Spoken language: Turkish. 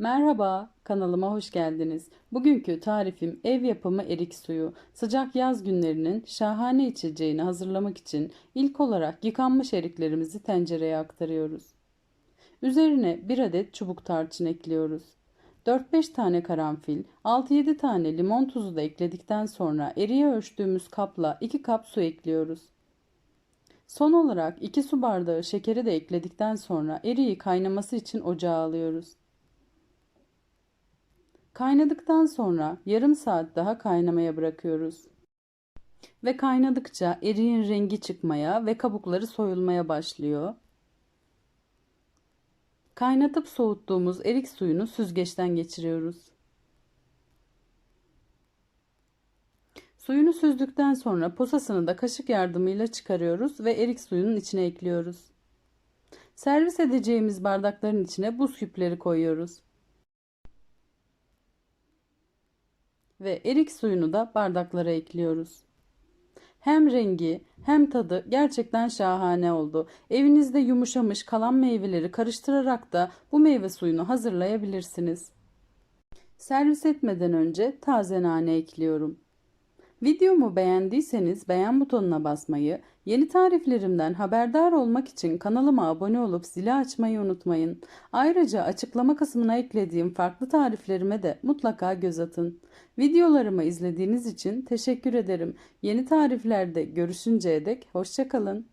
Merhaba, kanalıma hoş geldiniz. Bugünkü tarifim ev yapımı erik suyu. Sıcak yaz günlerinin şahane içeceğini hazırlamak için ilk olarak yıkanmış eriklerimizi tencereye aktarıyoruz. Üzerine 1 adet çubuk tarçın ekliyoruz. 4-5 tane karanfil, 6-7 tane limon tuzu da ekledikten sonra eriğe ölçtüğümüz kapla 2 kap su ekliyoruz. Son olarak 2 su bardağı şekeri de ekledikten sonra eriği kaynaması için ocağa alıyoruz. Kaynadıktan sonra yarım saat daha kaynamaya bırakıyoruz. Ve kaynadıkça eriğin rengi çıkmaya ve kabukları soyulmaya başlıyor. Kaynatıp soğuttuğumuz erik suyunu süzgeçten geçiriyoruz. Suyunu süzdükten sonra posasını da kaşık yardımıyla çıkarıyoruz ve erik suyunun içine ekliyoruz. Servis edeceğimiz bardakların içine buz küpleri koyuyoruz. Ve erik suyunu da bardaklara ekliyoruz. Hem rengi hem tadı gerçekten şahane oldu. Evinizde yumuşamış kalan meyveleri karıştırarak da bu meyve suyunu hazırlayabilirsiniz. Servis etmeden önce taze nane ekliyorum. Videomu beğendiyseniz beğen butonuna basmayı, yeni tariflerimden haberdar olmak için kanalıma abone olup zili açmayı unutmayın. Ayrıca açıklama kısmına eklediğim farklı tariflerime de mutlaka göz atın. Videolarımı izlediğiniz için teşekkür ederim. Yeni tariflerde görüşünceye dek hoşçakalın.